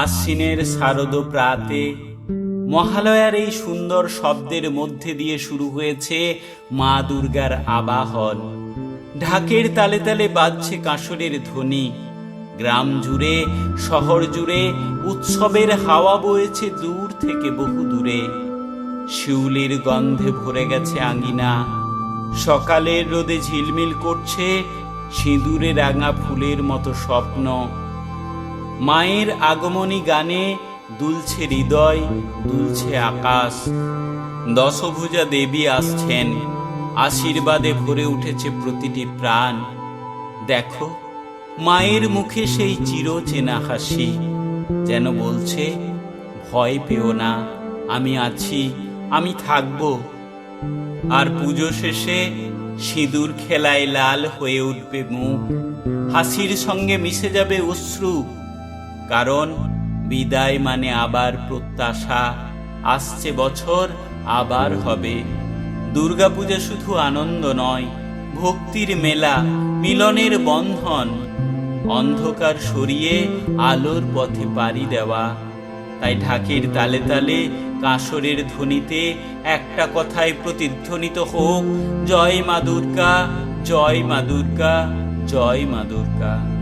আশ্বিনের শারদ প্রাতে মহালয়ার এই সুন্দর শব্দের মধ্যে দিয়ে শুরু হয়েছে মা দুর্গার আবাহন। ঢাকের তালে তালে বাজছে কাঁসরের ধ্বনি। গ্রাম জুড়ে, শহর জুড়ে উৎসবের হাওয়া বয়েছে দূর থেকে বহু দূরে। শিউলির গন্ধে ভরে গেছে আঙিনা। সকালের রোদে ঝিলমিল করছে সিঁদুরে রাঙা ফুলের মতো স্বপ্ন। মায়ের আগমনী গানে দুলছে হৃদয়, দুলছে আকাশ। দশভুজা দেবী আসছেন, আশীর্বাদে ভরে উঠেছে প্রতিটি প্রাণ। দেখো, মায়ের মুখে সেই চিরচেনা হাসি, যেন বলছে, ভয় পেও না, আমি আছি, আমি থাকব। আর পুজো শেষে সিঁদুর খেলায় লাল হয়ে উঠবে মুখ। হাসির সঙ্গে মিশে যাবে অশ্রু কারণ বিদায় মানে আবার প্রত্যাশা। আসছে বছর, আবার হবে। দুর্গাপূজা শুধু আনন্দ নয়, ভক্তির মেলা, মিলনের বন্ধন। অন্ধকার সরিয়ে আলোর পথে পাড়ি দেওয়া। তাই ঢাকের তালে তালে, কাঁসরের ধ্বনিতে একটা কথায় প্রতিধ্বনিত হোক, জয় মা দুর্গা, জয় মা দুর্গা, জয় মা দুর্গা।